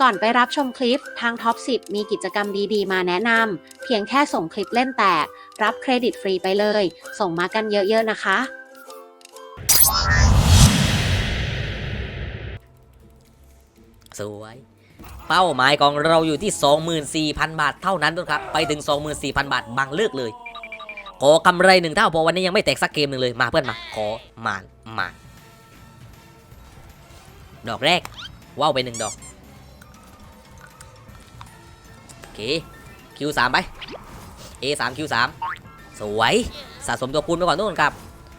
ก่อนไปรับชมคลิป ทางท็อป 10 มีกิจกรรมดีๆ มาแนะนำ เพียงแค่ส่งคลิปเล่นแตก รับเครดิตฟรีไปเลย ส่งมากันเยอะๆนะคะ สวย เป้าหมายของเราอยู่ที่ 24,000 บาทเท่านั้นด้วยครับ ไปถึง 24,000 บาทบังเลิกเลย ขอกำไรหนึ่งเท่าเพอวันนี้ยังไม่แตกสักเกมหนึ่งเลย มาเพื่อนมา ขอมานมาดอกแรกว่าวไปหนึ่งดอก เคคิวสามไป A สามคิวสามสวยสะสมตัวคูณไปก่อนทุกคนครับ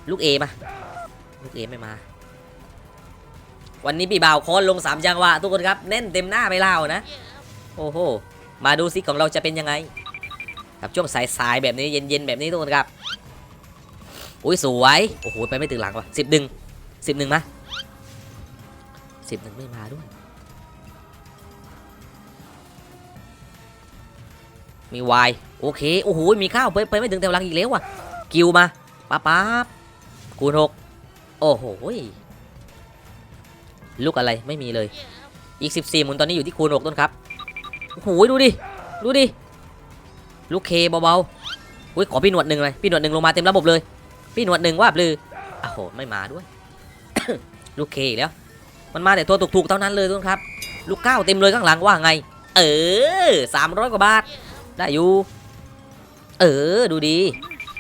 ลูก A มา ลูก A ไม่มา วันนี้พี่บ่าวโคนลงสามจังหวะทุกคนครับเน้นเต็มหน้าไปเล่านะ โอ้โห มาดูซิของเราจะเป็นยังไง กับช่วงสายๆแบบนี้เย็นๆแบบนี้ทุกคนครับ อุ้ยสวย โอ้โห ไปไม่ถึงหลังว่ะสิบหนึ่งสิบหนึ่งมาสิบหนึ่งไม่มาด้วย มีวายโอเค โอ้โห มีข้าวไปไปไม่ถึงแถวหลังอีกแล้วว่ะ กิวมาป๊าป๊าบคูณหกโอ้โหลูกอะไรไม่มีเลย อีก 14หมุนตอนนี้อยู่ที่คูณ6ต้นครับโอ้โหดูดิ ดูดิ ลูกเคเบาๆอุ้ยขอพี่หนวดหนึ่งเลยพี่หนวดหนึ่งลงมาเต็มระบบเลย พี่หนวดหนึ่งว่าบลือโอ้โหไม่มาด้วย ลูกเคอีกแล้ว มันมาแต่ตัวถูกๆเท่านั้นเลยต้นครับ ลูกเก้าเต็มเลยข้างหลังว่าไง เออสามร้อยกว่าบาท ได้อยู่ เออ ดูดี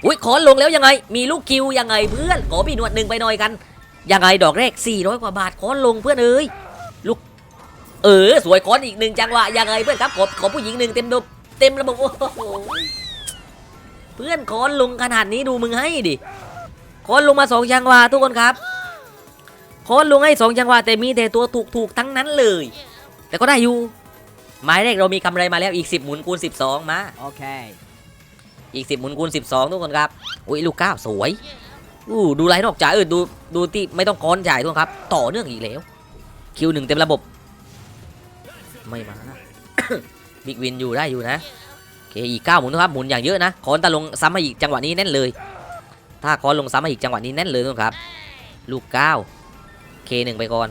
อุ้ยขอลงแล้วยังไง มีลูกคิวยังไงเพื่อน ขอพี่หนวดหนึ่งไปหน่อยกัน ยังไงดอกแรก 400 กว่าบาทขอลงเพื่อนเอ้ย ลูก เออ สวยขออีกหนึ่งจังหวะยังไงเพื่อนครับ ขอขอผู้หญิงหนึ่งเต็มระบบเต็มระบบโอ้โห เพื่อนขอลงขนาดนี้ดูมึงให้ดิ ขอลงมาสองจังหวะทุกคนครับ ขอลงให้สองจังหวะแต่มีแต่ตัวถูกถูกๆทั้งนั้นเลย แต่ก็ได้อยู่ หมายแรกเรามีกำไรมาแล้วอีก 10 หมุนคูณ 12 มา Okay. อีก 10 หมุนคูณ 12 ทุกคนครับ อุ้ยลูกเก้าสวย อู้ดูไลน์นอกจ่ายเออดูดูที่ไม่ต้องก้อนจ่ายทุกคนครับ ต่อเนื่องอีกแล้ว คิวหนึ่งเต็มระบบ ไม่มา บิ๊กวินอยู่ได้อยู่นะ โอเคอีกเก้าหมุนนะครับหมุนอย่างเยอะนะคอนตะลงซ้ำมาอีกจังหวะนี้แน่นเลย ถ้าคอนลงซ้ำมาอีกจังหวะนี้แน่นเลยทุกคนครับ ลูกเก้าเคหนึ่งไปก่อน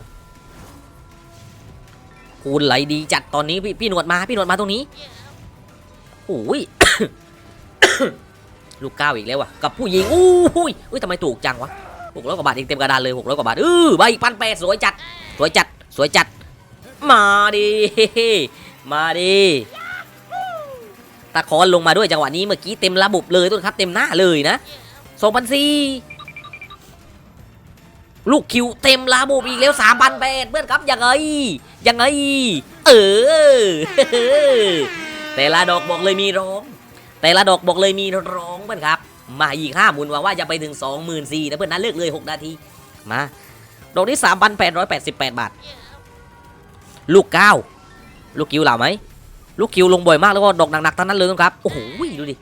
คูณไหลดีจัดตอนนี้พี่พี่หนวดมาพี่หนวดมาตรงนี้โอ้ยลูกเก้าอีกแล้วว่ะกับผู้หญิงอู้หูยอุ้ยทำไมถูกจังวะหกร้อยกว่าบาทเองเต็มกระดานเลยหกร้อยกว่าบาทเออใบอีกพันแปดสวยจัด สวยจัด สวยจัด มาดิ มาดิตะคอนลงมาด้วยจังหวะนี้เมื่อกี้เต็มระบบเลยต้นครับเต็มหน้าเลยนะสองพันสี่ ลูกคิวเต็มระบบอีกแล้วสามพันแปดเพื่อนครับยังไงยังไง เออ แต่ละดอกบอกเลยมีร้อง แต่ละดอกบอกเลยมีร้องเพื่อนครับ มาอีกห้าหมุนวังว่าจะไปถึง2 4 0 0 0นะเพื่อนนะเลือกเลย6นาที มา ดอกนี้3,888บาท ลูก9ลูกคิวเหล่าไหม ลูกคิวลงบ่อยมากแล้วก็ดอกหนักๆทั้งนั้นเลยครับ โอ้โหดูดิ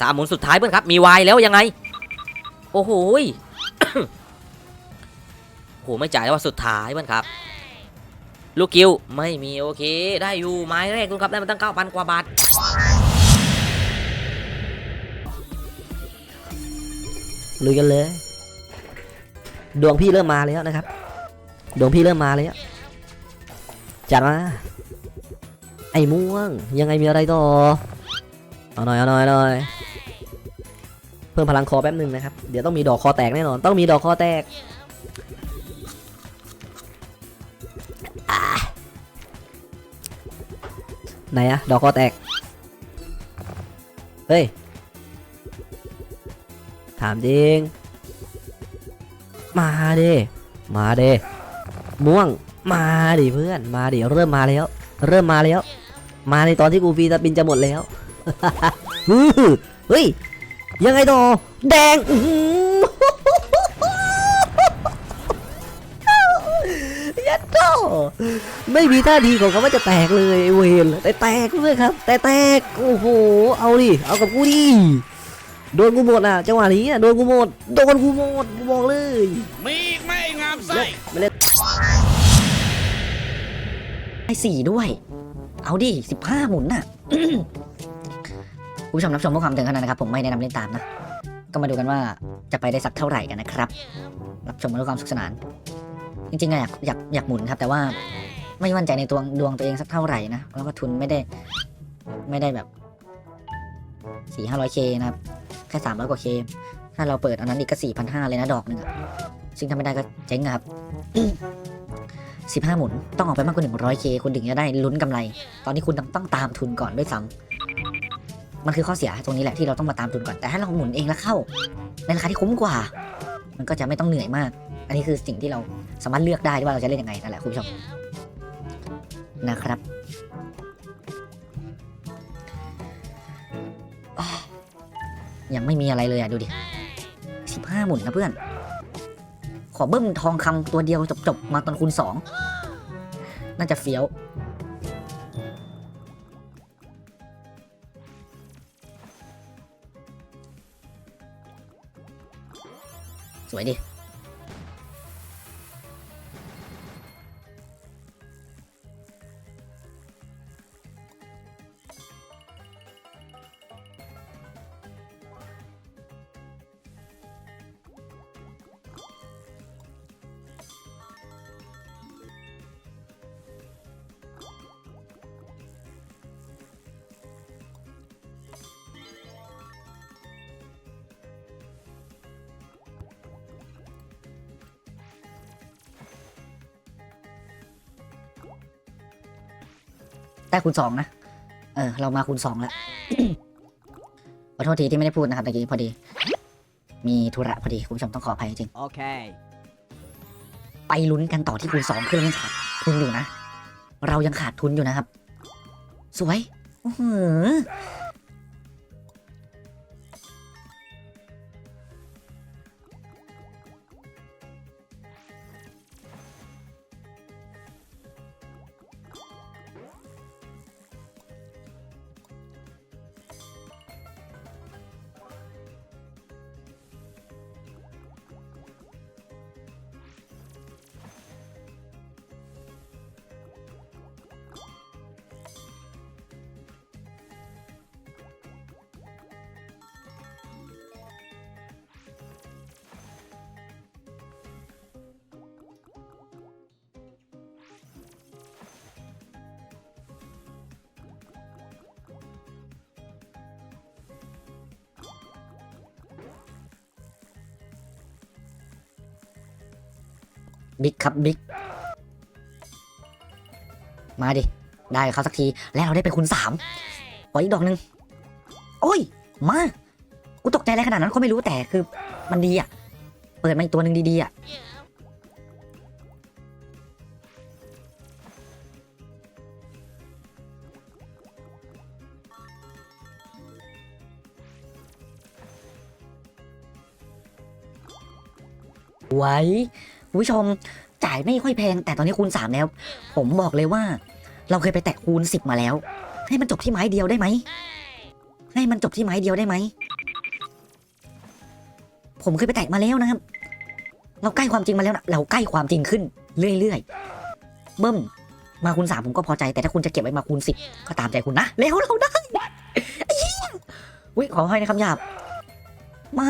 สามหมุนสุดท้ายเพื่อนครับ มีวายแล้วยังไง โอ้โหโหไม่จ่ายแล้วว่าสุดท้ายเพื่นครับ ลูกคิวไม่มีโอเค ได้อยู่ไม้แรกคุณครับได้มาตั้ง9,000กว่าบาทลุยกันเลย ดวงพี่เริ่มมาแล้วนะครับ ดวงพี่เริ่มมาแล้วจัดมาไอ้ม่วงยังไงมีอะไรต่อเอาหน่อยเอาหน่อยเอาหน่อย พิ่มพลังคอแป๊บหนึ่งนะครับ เดี๋ยวต้องมีดอกคอแตกแน่นอน ต้องมีดอกคอแตก ไหนอะดอกคอแตก เฮ้ย ถามจริง มาดิมาดิม่วง มาดิเพื่อน มาดิเริ่มมาแล้ว เริ่มมาแล้ว มาในตอนที่กูฟรีสปินจะหมดแล้ว เฮ้ย ยังไงต่อแดงอื้อหือยัดโตไม่มีท่าทีของเขาว่าจะแตกเลยไอ้เวนแต่แตกเลยครับ แต่แตกโอ้โหเอาดิเอากับกูดิโดนกูหมดอะจังหวะนี้อะโดนกูหมดโดนกูหมดกูบอกเลยมีอีกไหมไอ้งามไส้ไม่เล่นให้สี่ด้วย เอาดิสิบห้าหมุนน่ะคุณ ผู้ชมรับชมเพื่อความบันเทิงเท่านั้นนะครับ ผมไม่แนะนำเล่นตามนะ ก็มาดูกันว่าจะไปได้สักเท่าไหร่กันนะครับ รับชมเพื่อความสนุกสนาน จริงๆอะอยากอยากอยากหมุนครับ แต่ว่าไม่มั่นใจในตัวดวงตัวเองสักเท่าไหร่นะ แล้วก็ทุนไม่ได้ ไม่ได้แบบสี่ห้าร้อยเคนะครับ แค่สามร้อยกว่าเค ถ้าเราเปิดอันนั้นอีกก็สี่พันห้าเลยนะดอกหนึ่งอะซึ่งทำไม่ได้ก็เจ๊งอะครับสิบห้าหมุนต้องออกไปมากกว่าหนึ่งร้อยเคคุณถึงจะได้ลุ้นกำไร ตอนนี้คุณต้องต้องตามทุนก่อนด้วยซ้ำ มันคือข้อเสียตรงนี้แหละที่เราต้องมาตามทุนก่อน แต่ถ้าเราหมุนเองแล้วเข้า ในราคาที่คุ้มกว่า มันก็จะไม่ต้องเหนื่อยมาก อันนี้คือสิ่งที่เราสามารถเลือกได้ว่าเราจะเล่นยังไงนั่นแหละคุณผู้ชมนะครับยังไม่มีอะไรเลยอะดูดิสิบห้าหมุนนะเพื่อน ขอเบิ้มทองคำตัวเดียวจบๆมาตอนคูณสองน่าจะเฟี้ยว สว ได้คูณสองนะ เออ เรามาคูณสองแล้ว ขอโทษทีที่ไม่ได้พูดนะครับตะกี้พอดี มีธุระพอดีคุณผู้ชมต้องขออภัยจริง Okay. ไปลุ้นกันต่อที่คูณสองคือเรายังขาดทุนอยู่นะ เรายังขาดทุนอยู่นะครับ สวย อื้อหือ บิ๊กครับบิ๊กมาดิ ได้เขาสักที แล้วเราได้ไปคูณสามขออีกดอกหนึ่งโอ้ย มา กูตกใจอะไรขนาดนั้นก็ไม่รู้แต่คือมันดีอะ เปิดมาอีกตัวหนึ่งดีๆอะ ไว้ คุณผู้ชมจ่ายไม่ค่อยแพง แต่ตอนนี้คูณสามแล้ว ผมบอกเลยว่า เราเคยไปแตะคูณสิบมาแล้ว ให้มันจบที่ไม้เดียวได้ไหม ให้มันจบที่ไม้เดียวได้ไหม ผมเคยไปแตะมาแล้วนะครับ เราใกล้ความจริงมาแล้วนะเราใกล้ความจริงขึ้นเรื่อยๆ เบิ้มมาคูณสามผมก็พอใจ แต่ถ้าคุณจะเก็บไว้มาคูณสิบก็ตามใจคุณนะ แล้วเราได้ไอ้เหี้ยอุ้ยขอให้นะคำหยาบ มา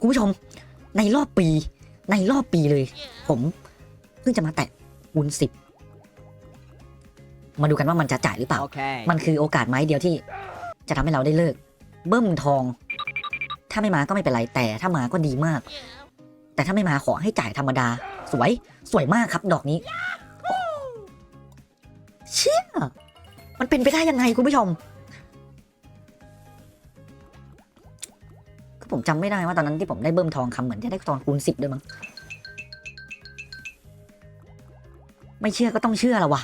คุณผู้ชมในรอบปี ในรอบปีเลย ผมเพิ่งจะมาแตะคูณสิบมาดูกันว่ามันจะจ่ายหรือเปล่า Okay. มันคือโอกาสไม้เดียวที่จะทำให้เราได้เลิก เบิ้มทอง ถ้าไม่มาก็ไม่เป็นไรแต่ถ้ามาก็ดีมาก แต่ถ้าไม่มาขอให้จ่ายธรรมดา สวยสวยมากครับดอกนี้โอ้เชี่ยมันเป็นไปได้ยังไงคุณผู้ชม จำไม่ได้ว่าตอนนั้นที่ผมได้เบิ้มทองคำเหมือนจะได้ตอนคูณสิบด้วยมั้ง ไม่เชื่อก็ต้องเชื่อละวะ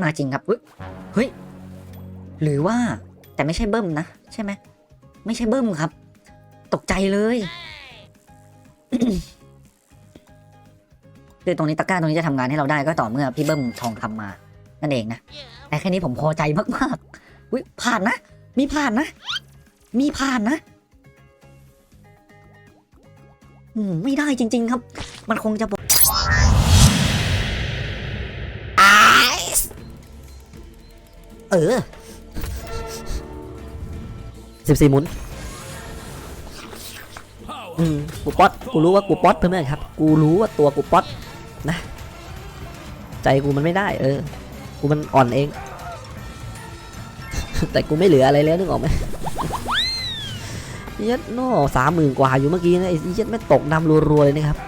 ม่มาจริงครับเฮ้ยหรือว่าแต่ไม่ใช่เบิ้มนะ ใช่ไหมไม่ใช่เบิ้มครับ ตกใจเลยคือตรงนี้ตะกร้าตรงนี้จะทำงานให้เราได้ก็ต่อเมื่อพี่เบิ้มทองคำมา นั่นเองนะแต่แค่นี้ผมพอใจมากๆอุ้ยผ่านนะ มีผ่านนะ มีผ่านนะอืมไม่ได้จริง ๆ ครับ มันคงจะบอก เออสิบสี่หมุนอืมกูป๊อตกูรู้ว่ากูป๊อตเพื่อนๆครับ กูรู้ว่าตัวกูป๊อตนะ ใจกูมันไม่ได้ เออ กูมันอ่อนเอง แต่กูไม่เหลืออะไรแล้วนึกออกไหมเย็ดโน่สามหมื่นกว่าอยู่เมื่อกี้นะไอ้เย็ดไม่ตกดำรัวๆเลยนะครับ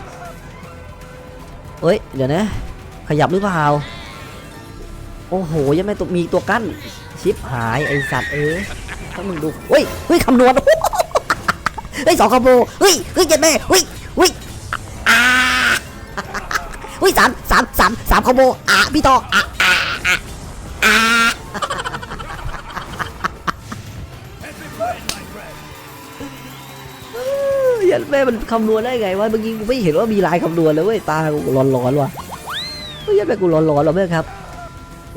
เฮ้ย เดี๋ยวนะ ขยับหรือเปล่า โอ้โห ยังไม่ตกมีตัวกั้น ชิปหายไอสัตว์เอ้ถ้ามึงดูเฮ้ยเฮ้ยคำนวณเฮ้ยสองคอมโบเฮ้ยเฮ้ยเจ็ดแม่เฮ้ยเฮ้ยอ่าเฮ้ยสามสามสามสามคอมโบอะพี่ต่ออะอะอะอะเหี้ยันแม่มันคำนวณได้ไงวะเมื่อกี้กูไม่เห็นว่ามีลายคำนวณเลยเว้ยตากูร้อนๆว่ะเฮ้ยยันแม่กูร้อนๆแล้วแม่ครับ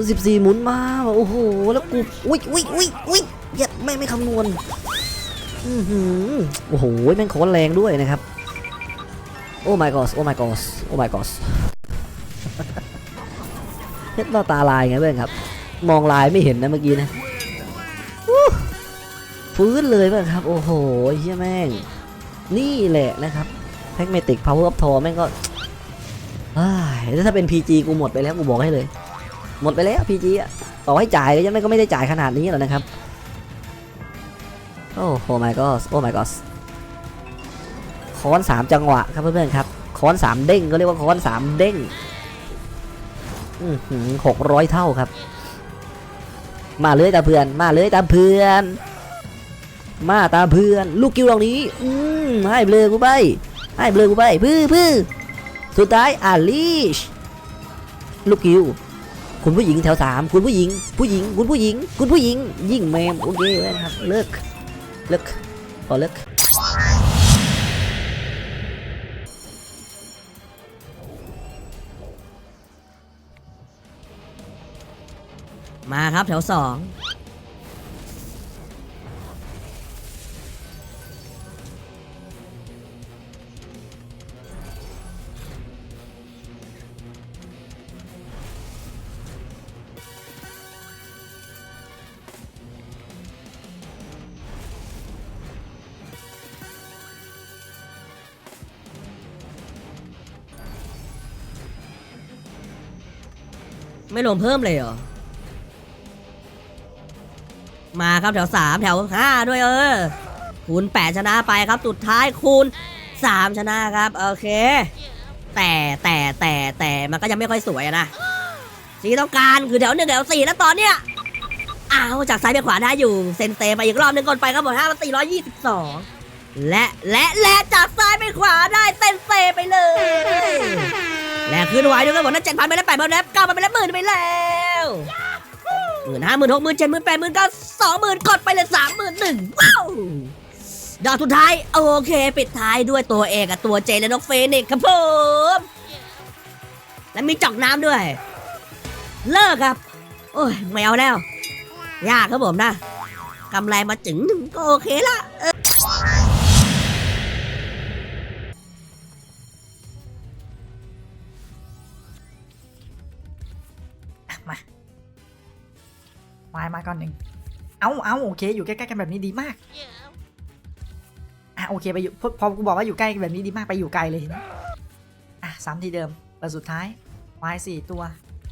สิบสี่หมุนมาโอ้โหแล้วกูอุ้ยอุ้ยอุ้ยอุ้ยเยัดไม่ไม่คำนวณอือหือโอ้โหแม่งโคตรแรงด้วยนะครับโอ้ my god โอ้ my god โอ้ my god เฮ็ดหน้าตาลายไงเพื่อนครับ มองลายไม่เห็นนะเมื่อกี้นะฟื้นเลยเพื่อนครับ โอ้โหเฮียแม่ง นี่แหละนะครับแพ็กเมติกพาวเวอร์อัพทอแม่งก็ถ้าเป็น PG กูหมดไปแล้วกูบอกให้เลย หมดไปแล้ว PG อะต่อให้จ่ายก็ยังไม่ก็ไม่ได้จ่ายขนาดนี้หรอกนะครับ โอ้โห my god โอ้ my god ค้อนสามจังหวะครับเพื่อนๆครับ ค้อนสามเด้งก็เรียกว่าค้อนสามเด้งหกร้อยเท่าครับ มาเลยตาเพื่อน มาเลยตาเพื่อน มาตาเพื่อน ลูกกิ้วเหล่านี้ อืมให้เบลอกูไป ให้เบลอกูไปพื้อพื้อสุดท้ายอาลีชลูกกิ้ว คุณผู้หญิงแถวสามคุณผู้หญิง ผู้หญิง คุณผู้หญิง คุณผู้หญิง ยิ่งแมมโอเคเลยครับ เลิก เลิกพอเลิกมาครับแถวสอง ไม่ลงเพิ่มเลยเหรอ มาครับแถวสามแถวห้าด้วยเออ คูณแปดชนะไปครับ สุดท้ายคูณสามชนะครับ โอเค แต่แต่แต่แต่มันก็ยังไม่ค่อยสวยนะสีต้องการคือแถวหนึ่งแถวสี่แล้วตอนเนี้ยอ้าวจากซ้ายไปขวาได้อยู่ เซนเตไปอีกรอบหนึงก่อนไปครับหมดห้ามันสี่ร้อยยี่สิบสองและและและจากซ้ายไปขวาได้เซนเตไปเลย และคืนไหวด้วยกันหมดนั้นเจ็ดพันไปแล้วแปดพันแล้วเก้าพันไปแล้วหมื่นไปแล้วหมื่นห้าหมื่นหกหมื่นเจ็ดหมื่นแปดหมื่นเก้าสองหมื่นกดไปเลยสามหมื่นหนึ่งว้าวดอกสุดท้าย โอเค ปิดท้ายด้วยตัวเอกกับตัวเจและนกเฟนิกซ์ครับผมและมีจอกน้ำด้วย เลิกครับ โอ้ยไม่เอาแล้ว ยากครับผมนะกำไรมาจึงหนึ่งก็โอเคละ วามาก่อนหนึ่งเอาเอาโอเค อยู่ใกล้ๆกันแบบนี้ดีมาก อะโอเคไปอยู่พอกูบอกว่าอยู่ใกล้กันแบบนี้ดีมากไปอยู่ไกลเลยทีนี้อะซ้ำทีเดิมเปิดสุดท้ายวายสี่ตัว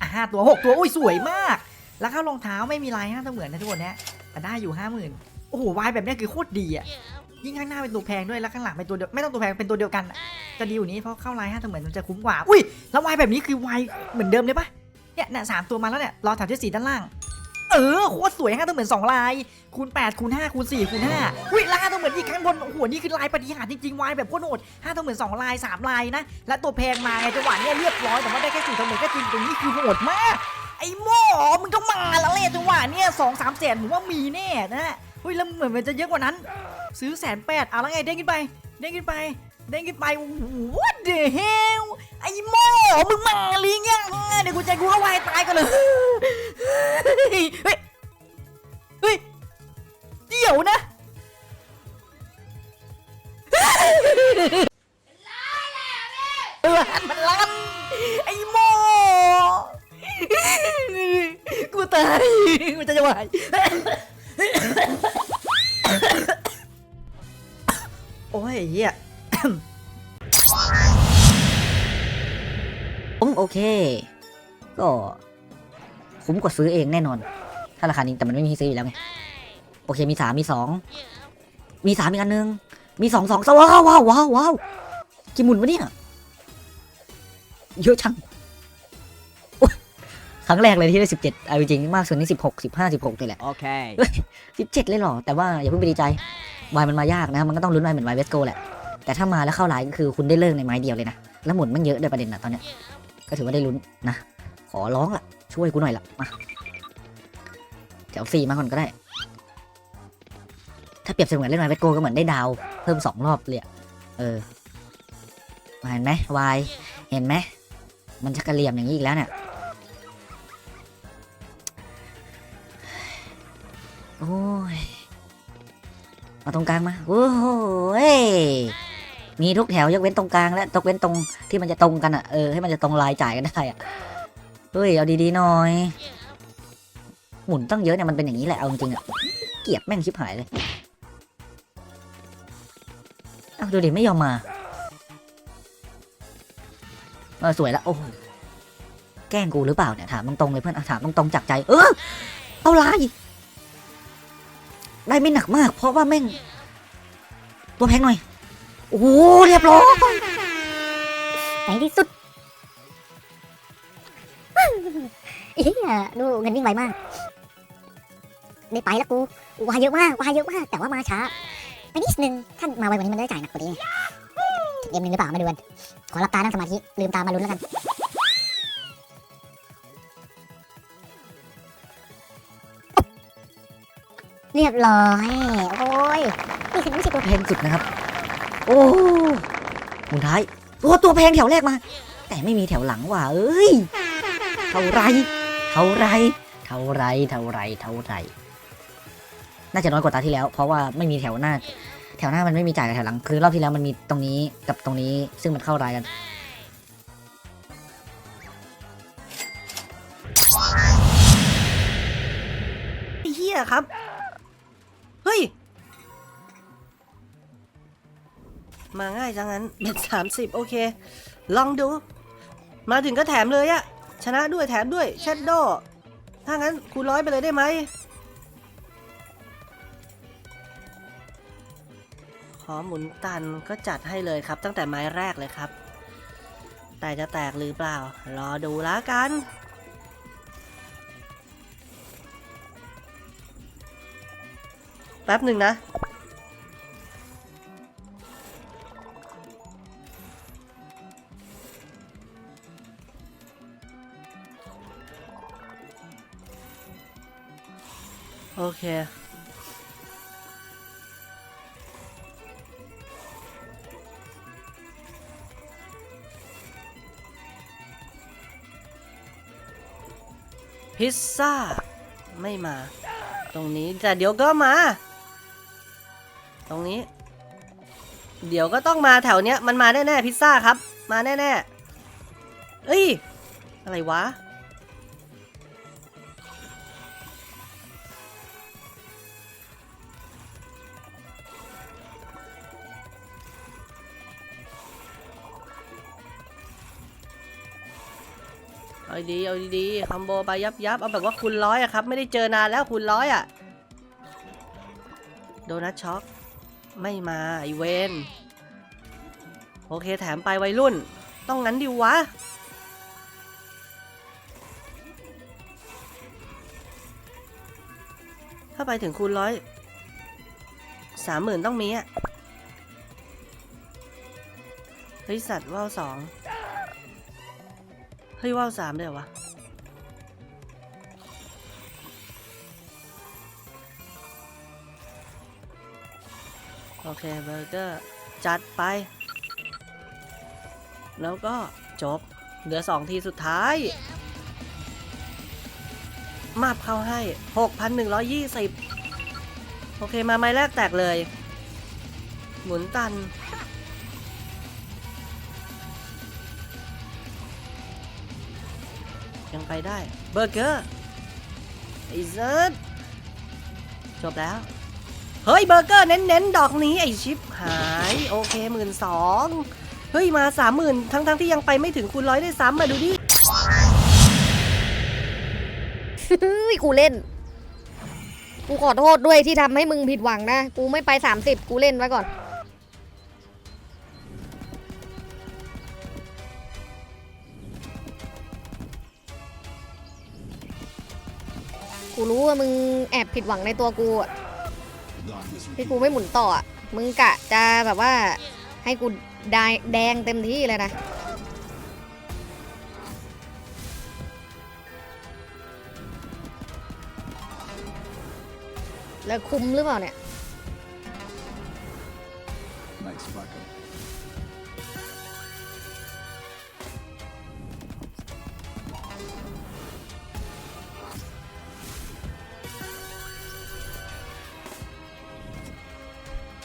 อะห้าตัวหกตัวอุ้ยสวยมาก แล้วเข้ารองเท้าไม่มีลายห้าตัวเหมือนนะทุกคนเนี้ยแต่ได้อยู่ห้าหมื่นโอ้โหวายแบบนี้คือโคตรดีอะยิ่งข้างหน้าเป็นตัวแพงด้วยแล้วข้างหลังเป็นตัวเดียวไม่ต้องตัวแพงเป็นตัวเดียวกัน จะดีอยู่นี้เพราะเข้าลายห้าตัวเหมือนมันจะคุ้มกว่า อุ้ยแล้ววายแบบนี้คือวายเหมือนเดิมเลยปะเนี่ยเนี่ยสามตัวมาแล้วเนี่ยรอแถวที่สี่ด้านล่าง เออโคตรสวยห้าตัวเหมือนสองลายคูณ8คูณ5คูณ4คูณ5อุ้ยล่ายตัวเหมือนอีกข้างบนโอ้โหนี่คือลายปฏิหารจริงๆวายแบบโคตรโหดห้าตัวเหมือนสองลายสามลายนะ และตัวแพงมาไงจังหวะเนี้ยเรียบร้อยแต่ว่าได้แค่สี่ตัวเหมือนก็จริงตรงนี้คือโหดมาก ไอ้โม่มึงต้องมาแล้วเลยจังหวะเนี่ยสองสามแสนผมว่ามีแน่นะเฮ้ยแล้วเหมือนมันจะเยอะกว่านั้น ซื้อแสนแปดเอะแล้วไงเด้งขึ้นไป เด้งขึ้นไป เด้งขึ้นไปโอ้โห what the hell ไอ้โม่มึงมาลีเงี้ยเดี๋ยวกูใจกูเข้าวายตายกันเลย เฮ้ย เฮ้ยเฮ้ยเดี๋ยวนะเออหันมันลั่นไอ้โม่กูตาย กูจะจะไหวโอ้ยเหี้ย อืมโอเค ก็คุ้มกว่าซื้อเองแน่นอน ถ้าราคานี้แต่มันไม่มีให้ซื้ออยู่แล้วไง โอเคมีสามมีสองมีสามอีกอันหนึง มีสองสองว้าวว้าวว้าวว้าวกี่หมุนวะเนี่ยเยอะจังโอ๊ยครั้งแรกเลยที่ได้สิบเจ็ดเอาจริงๆมากสุดนี่สิบหกสิบห้าสิบหกเลยแหละ โอเคสิบเจ็ดเลยเหรอ แต่ว่าอย่าเพิ่งไปดีใจวายมันมายากนะ มันก็ต้องลุ้นวายเหมือนวายเวสโกแหละ แต่ถ้ามาแล้วเข้าไลน์ก็คือคุณได้เลิกในไม้เดียวเลยนะ แล้วหมุนมันเยอะด้วยประเด็นนะตอนเนี้ย ก็ถือว่าได้ลุ้นนะ ขอร้องล่ะช่วยกูหน่อยล่ะมาแถวสี่มาก่อนก็ได้ ถ้าเปรียบเสมือนเล่นวายเวโกก็เหมือนได้ดาวเพิ่มสองรอบเลยอะเออมาเห็นไหมวายเห็นไหมมันจะกระเหลี่ยมอย่างนี้อีกแล้วเนี่ยโอ้ย มาตรงกลางมา โอ้โหย มีทุกแถวยกเว้นตรงกลางและยกเว้นตรงที่มันจะตรงกันอะเออให้มันจะตรงลายจ่ายกันได้อะเฮ้ยเอาดีๆหน่อย หมุนตั้งเยอะเนี่ยมันเป็นอย่างนี้แหละเอาจริงอะเกลียดแม่งชิบหายเลยเอ้าดูดิไม่ยอมมาเออสวยละโอ้โหแกล้งกูหรือเปล่าเนี่ยถามตรงๆเลยเพื่อนอะถามตรงๆจากใจ เออเอาลายได้ไม่หนักมาก เพราะว่าแม่งตัวแพงหน่อย โอ้โหเรียบร้อยในที่สุดเฮียดูเงินวิ่งไวมากได้ไปแล้วกูวายเยอะมากวายเยอะมากแต่ว่ามาช้าไปนิดนึงถ้านมาไวกว่านี้มันได้จ่ายหนักกว่านี้เกมหนึ่งหรือเปล่ามาดูกันขอรับตานั่งสมาธิลืมตามาลุ้นแล้วกันเรียบร้อย โอ้ย นี่คือไม่ใช่ตัวแพงสุดนะครับ โอ้หมุนท้ายตัวตัวแพงแถวแรกมา แต่ไม่มีแถวหลังว่ะเอ้ย เท่าไร เท่าไร เท่าไร เท่าไร เท่าไร น่าจะน้อยกว่าตาที่แล้ว เพราะว่าไม่มีแถวหน้า แถวหน้ามันไม่มีจ่ายกับแถวหลัง คือรอบที่แล้วมันมีตรงนี้กับตรงนี้ ซึ่งมันเข้ารายกันเหี้ยครับ มาง่ายจังงั้นเบ็ดสามสิบโอเค ลองดู มาถึงก็แถมเลยอะชนะด้วยแถมด้วยเชดโดถ้างั้นคูณร้อยไปเลยได้ไหม ขอหมุนตันก็จัดให้เลยครับ ตั้งแต่ไม้แรกเลยครับ แต่จะแตกหรือเปล่า รอดูแล้วกันแป๊บหนึ่งนะ ค พิซซ่า ไม่มา ตรงนี้แต่เดี๋ยวก็มา ตรงนี้ เดี๋ยวก็ต้องมาแถวเนี้ย มันมาแน่ๆพิซซ่าครับ มาแน่ๆเอ้ย อะไรวะ เอาดีเอาดีๆคอมโบไปยับยับเอาแบบว่าคูณร้อยอะครับ ไม่ได้เจอนานแล้วคูณร้อยอะโดนัทช็อกไม่มาไอเวนโอเคแถมไปวัยรุ่น ต้องงั้นดิวะ ถ้าไปถึงคูณร้อยสามหมื่นต้องมีอะเฮ้ยสัตว์ว่าวสอง ฮ้ยว่าวสามเด้วะโอเคเบอร์เกอร์จัดไป แล้วก็จบ เหลือสองทีสุดท้าย มาบเข้าให้ 6,120 โอเคมาไม้แรกแตกเลย หมุนตัน ยังไปได้เบอร์เกอร์ไอ้เซิร์ชจบแล้ว เฮ้ยเบอร์เกอร์เน้นๆ ดอกนี้ไอชิปหาย โอเคหมื่นสองเฮ้ย มาสามหมื่นทั้งๆ ที่ยังไปไม่ถึงคูณร้อยได้ซ้ำมาดูดิเฮ้ยกูเล่น กูขอโทษด้วยที่ทำให้มึงผิดหวังนะ กูไม่ไป 30 กูเล่นไว้ก่อน กูรู้ว่ามึงแอบผิดหวังในตัวกูอะที่กูไม่หมุนต่ออะมึงกะจะแบบว่าให้กูแดงแดงเต็มที่เลยนะ แล้วคุ้มหรือเปล่าเนี่ย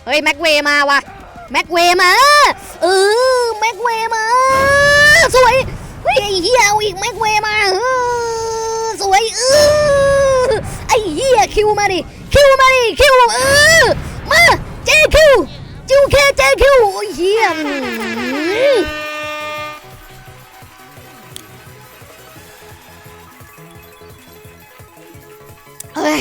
เฮ้ยแม็กเวมาว่ะแม็กเวมาเออแม็กเวมาสวยเฮ้ยไอ้เหี้ยเอาอีกแม็กเวมาสวยเออไอ้เหี้ยคิวมาดิคิวมาดิคิวเออมาเจคิวจิวเคเจคิวโอ้ยเหี้ยเฮ้ย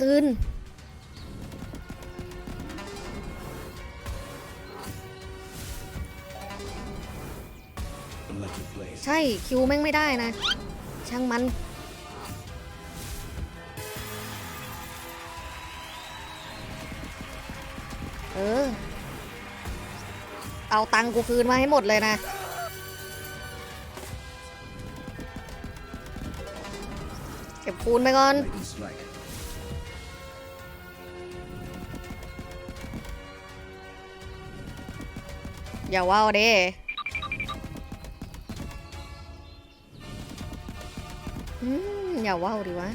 คืน ใช่คิวแม่งไม่ได้นะ ช่างมันเออ เอาตังค์กูคืนมาให้หมดเลยนะ เก็บคูณไปก่อน อย่าว่าวเด้อืมอย่าว่าวดิวะ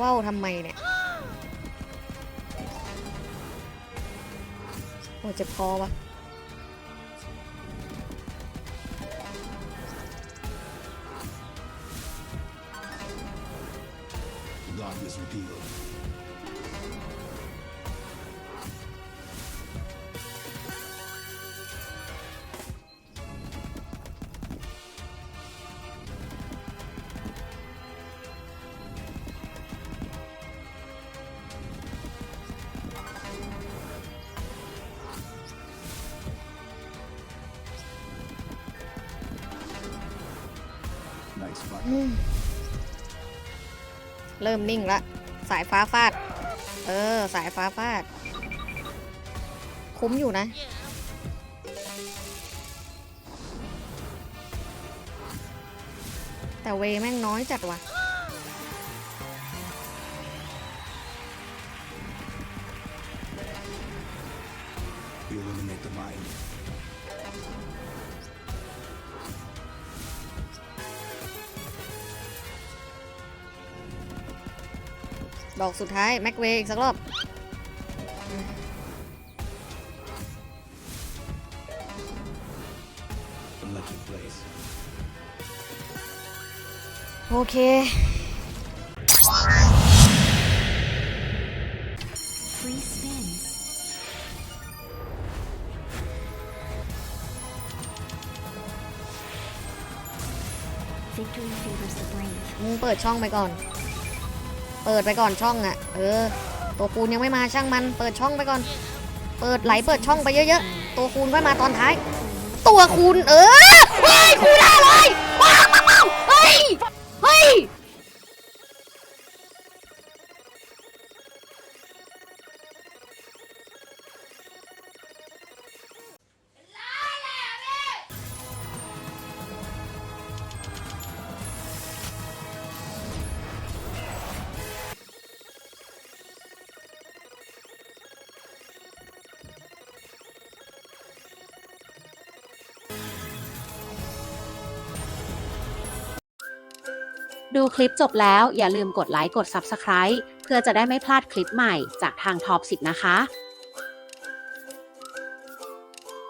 ว่าวทำไมเนี่ย โอ้เจ็บคอวะ เริ่มนิ่งละ สายฟ้าฟาด เออ สายฟ้าฟาด คุ้มอยู่นะ แต่เวแม่งน้อยจัดว่ะ ดอกสุดท้าย แม็กเวย์อีกสักรอบ โอเค มึงเปิดช่องไปก่อนเปิดไปก่อนช่องอะ่ะ เออ ตัวคูณยังไม่มาช่างมัน เปิดช่องไปก่อน เปิดไหลเปิดช่องไปเยอะๆ ตัวคูณค่อยมาตอนท้าย ตัวคูณเออ เฮ้ยคูณได้เลยว้าวว้าวว้าเฮ้ย ดูคลิปจบแล้วอย่าลืมกดไลค์กด Subscribe เพื่อจะได้ไม่พลาดคลิปใหม่จากทางท็อป10นะคะ